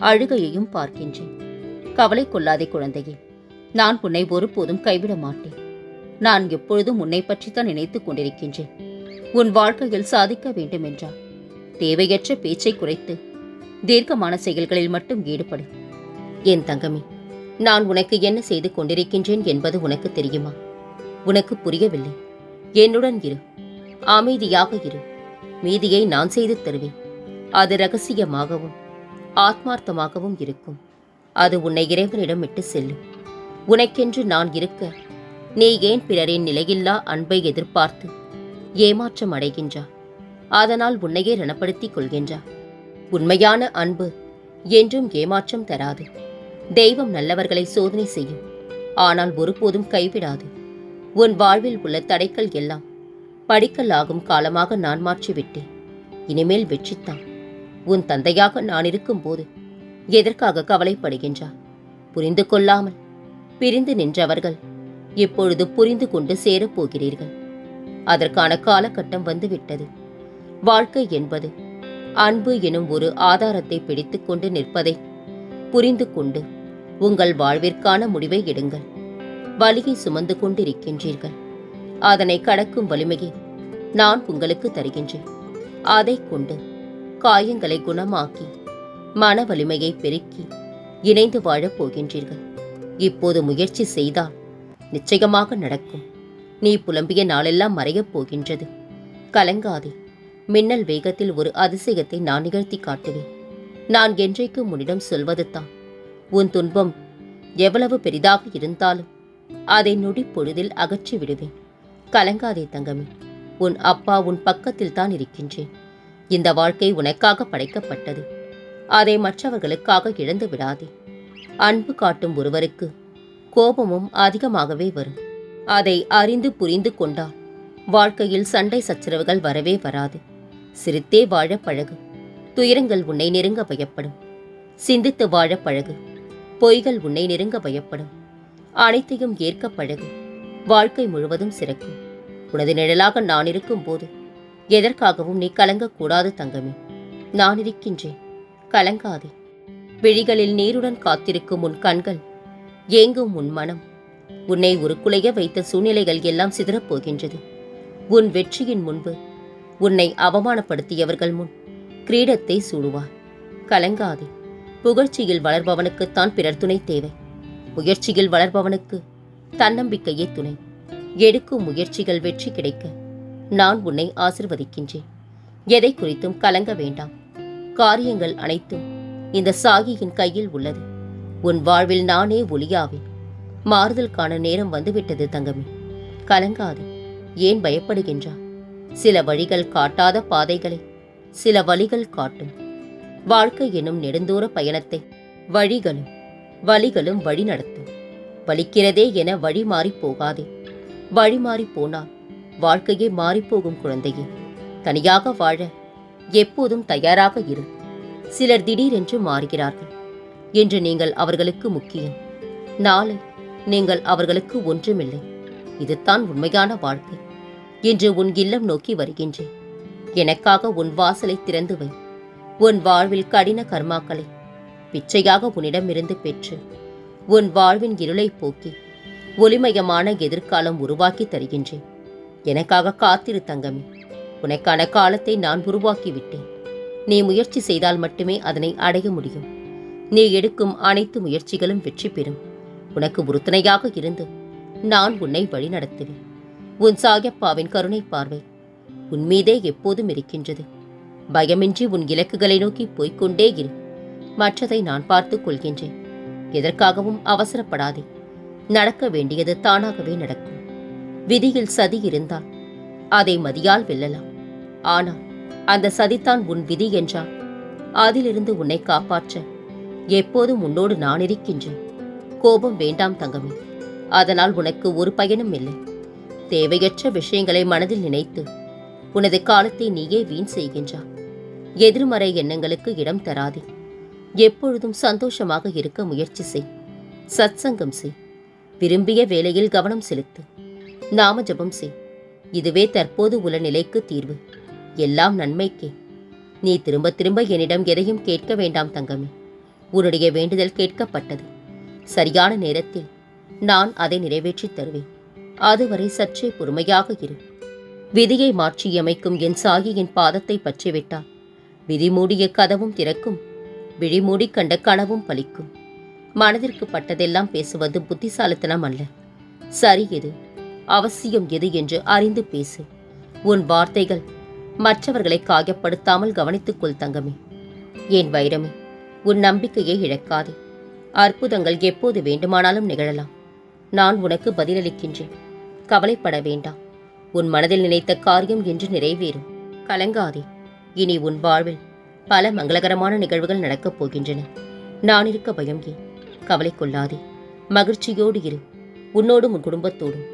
அழுகையையும் பார்க்கின்றேன். கவலை கொள்ளாதே குழந்தையே நான் உன்னை ஒருபோதும் கைவிட மாட்டேன். நான் எப்பொழுதும் உன்னை பற்றித்தான் நினைத்துக் கொண்டிருக்கின்றேன். உன் வாழ்க்கையில் சாதிக்க வேண்டும் என்றால் தேவையற்ற பேச்சை குறைத்து தீர்க்கமான செயல்களில் மட்டும் ஈடுபடு. என் தங்கமி நான் உனக்கு என்ன செய்து கொண்டிருக்கின்றேன் என்பது உனக்கு தெரியுமா? உனக்கு புரியவில்லை. என்னுடன் இரு. அமைதியாக இரு. மீதியை நான் செய்து தருவேன். அது ரகசியமாகவும் ஆத்மார்த்தமாகவும் இருக்கும். அது உன்னை இறைவனிடம் விட்டு செல்லும். உனக்கென்று நான் இருக்க நீ ஏன் பிறரின் நிலையில்லா அன்பை எதிர்பார்த்து ஏமாற்றம் அடைகின்றா? அதனால் உன்னையே ரணப்படுத்திக் கொள்கின்றா. உண்மையான அன்பு என்றும் ஏமாற்றம் தராது. தெய்வம் நல்லவர்களை சோதனை செய்யும். ஆனால் ஒருபோதும் கைவிடாது. உன் வாழ்வில் உள்ள தடைகள் எல்லாம் படிக்கல் ஆகும் காலமாக நான் மாற்றிவிட்டேன். இனிமேல் வெற்றித்தான். உன் தந்தையாக நான் இருக்கும்போது எதற்காக கவலைப்படுகின்றாய் புரிந்து கொள்ளாமல் பிரிந்து நின்றவர்கள் இப்பொழுது புரிந்து கொண்டு சேரப் போகிறீர்கள் அதற்கான காலகட்டம் வந்துவிட்டது. வாழ்க்கை என்பது அன்பு எனும் ஒரு ஆதாரத்தை பிடித்துக்கொண்டு நிற்பதை புரிந்து கொண்டு உங்கள் வாழ்விற்கான முடிவை எடுங்கள். வலியை சுமந்து கொண்டிருக்கின்றீர்கள். அதனை கடக்கும் வலிமையை நான் உங்களுக்கு தருகின்றேன். அதை கொண்டு காயங்களை குணமாக்கி மன வலிமையை பெருக்கி இணைந்து வாழப் போகின்றீர்கள். இப்போது முயற்சி செய்தால் நிச்சயமாக நடக்கும். நீ புலம்பிய நாளெல்லாம் மறையப் போகின்றது. கலங்காதே. மின்னல் வேகத்தில் ஒரு அதிசயத்தை நான் நிகழ்த்தி காட்டுவேன். நான் என்றைக்கு உன்னிடம் சொல்வது தான். உன் துன்பம் எவ்வளவு பெரிதாக இருந்தாலும் அதை நொடி பொழுதில் அகற்றி விடுவேன் கலங்காதே தங்கமே. உன் அப்பா உன் பக்கத்தில் தான் இருக்கின்றேன். இந்த வாழ்க்கை உனக்காக படைக்கப்பட்டது. அதை மற்றவர்களுக்காக இழந்து விடாதே. அன்பு காட்டும் ஒருவருக்கு கோபமும் அதிகமாகவே வரும். அதை அறிந்து புரிந்து கொண்டால் வாழ்க்கையில் சண்டை சச்சரவுகள் வரவே வராது. சிரித்தே வாழ பழகு. துயரங்கள் உன்னை நெருங்க பயப்படும். சிந்தித்து வாழ பழகு. பொய்கள் உன்னை நெருங்க பயப்படும். அனைத்தையும் ஏற்க பழகு. வாழ்க்கை முழுவதும் சிறக்கும். உனது நிழலாக நான் இருக்கும் போது எதற்காகவும் நீ கலங்கக்கூடாது தங்கமே. நான் இருக்கின்றேன். கலங்காதே. விழிகளில் நீருடன் காத்திருக்கும் உன் கண்கள் ஏங்கும் உன் மனம். உன்னை உருக்குலைய வைத்த சூழ்நிலைகள் எல்லாம் சிதறப் போகின்றது உன் வெற்றியின் முன்பு உன்னை அவமானப்படுத்தியவர்கள் முன் கிரீடத்தை சூடுவார். கலங்காதே. புகழ்ச்சியில் வளர்பவனுக்குத்தான் பிறர் துணை தேவை. முயற்சியில் வளர்பவனுக்கு தன்னம்பிக்கையே துணை. எடுக்கும் முயற்சிகள் வெற்றி கிடைக்க நான் உன்னை ஆசிர்வதிக்கின்றேன். எதை குறித்தும் கலங்க வேண்டாம். காரியங்கள் அனைத்தும் இந்த சாகியின் கையில் உள்ளது. உன் வாழ்வில் நானே ஒளியாவேன். மாறுதல் காண நேரம் வந்துவிட்டது தங்கமே. கலங்காது. ஏன் பயப்படுகின்றா சில வழிகள் காட்டாத பாதைகளை சில வழிகள் காட்டும். வாழ்க்கை எனும் நெடுந்தூர பயணத்தை வழிகளும் வழிகளும் வழி நடத்தும் வலிக்கிறதே என வழி மாறிப் போகாதே. வழி மாறிப் போனால் வாழ்க்கையே மாறிப்போகும் குழந்தையே. தனியாக வாழ எப்போதும் தயாராக இரு. சிலர் திடீரென்று மாறுகிறார்கள். என்று நீங்கள் அவர்களுக்கு முக்கியம். நாளை நீங்கள் அவர்களுக்கு ஒன்றுமில்லை. இதுதான் உண்மையான வாழ்க்கை. இன்று உன் இல்லம் நோக்கி வருகின்றேன். எனக்காக உன் வாசலை திறந்து வை. உன் வாழ்வில் கடின கர்மாக்களை பிச்சையாக உன்னிடமிருந்து பெற்று உன் வாழ்வின் இருளை போக்கி ஒளிமயமான எதிர்காலம் உருவாக்கி தருகின்றேன். எனக்காக காத்திரு தங்கமே. உனக்கான காலத்தை நான் உருவாக்கிவிட்டேன். நீ முயற்சி செய்தால் மட்டுமே அதனை அடைய முடியும். நீ எடுக்கும் அனைத்து முயற்சிகளும் வெற்றி பெறும். உனக்கு உறுதுணையாக இருந்து நான் உன்னை வழிநடத்துவேன் உன் சாயப்பாவின் கருணை பார்வை உன் மீதே எப்போதும் இருக்கின்றது. பயமின்றி உன் இலக்குகளை நோக்கி போய்க்கொண்டே இரு. மற்றதை நான் பார்த்துக் கொள்கின்றேன். எதற்காகவும் அவசரப்படாதே. நடக்க வேண்டியது தானாகவே நடக்கும். விதியில் சதி இருந்தால் அதை மதியால் வெல்லலாம். ஆனால் அந்த சதித்தான் உன் விதி என்றால் அதிலிருந்து உன்னை காப்பாற்ற எப்போதும் உன்னோடு நான் இருக்கின்றேன். கோபம் வேண்டாம் தங்கமே. அதனால் உனக்கு ஒரு பயனும் இல்லை. தேவையற்ற விஷயங்களை மனதில் நினைத்து உனது காலத்தை நீயே வீண் செய்கின்றாய். எதிர்மறை எண்ணங்களுக்கு இடம் தராதே. எப்பொழுதும் சந்தோஷமாக இருக்க முயற்சி செய். சத்சங்கம் செய். விரும்பிய வேலையில் கவனம் செலுத்து. நாம ஜபம் செய். இதுவே தற்போது உள்ள நிலைக்கு தீர்வு. எல்லாம் நன்மைக்கே. நீ திரும்ப திரும்ப என்னிடம் எதையும் கேட்க வேண்டாம் தங்கமே. உன்னுடைய வேண்டுதல் கேட்கப்பட்டது. சரியான நேரத்தில் நான் அதை நிறைவேற்றித் தருவேன். அதுவரை சற்றே பொறுமையாக இரு. விதியை மாற்றியமைக்கும் என் சாகியின் பாதத்தை பற்றிவிட்டால் விதி மூடிய கதவும் திறக்கும். விழிமூடி கண்ட கனவும் பலிக்கும் மனதிற்கு பட்டதெல்லாம் பேசுவது புத்திசாலித்தனம் அல்ல. சரி இது. அவசியம் எது என்று அறிந்து பேசு. உன் வார்த்தைகள் மற்றவர்களை காயப்படுத்தாமல் கவனித்துக்கொள் தங்கமே. என் வைரமே உன் நம்பிக்கையை இழக்காதே. அற்புதங்கள் எப்போது வேண்டுமானாலும் நிகழலாம். நான் உனக்கு பதிலளிக்கின்றேன். கவலைப்பட வேண்டாம். உன் மனதில் நினைத்த காரியம் என்று நிறைவேறும். கலங்காதே. இனி உன் வாழ்வில் பல மங்களகரமான நிகழ்வுகள் நடக்கப் போகின்றன. நான் இருக்க பயம் ஏன்? கவலை கொள்ளாதே. மகிழ்ச்சியோடு இரு. உன்னோடும் உன் குடும்பத்தோடும்.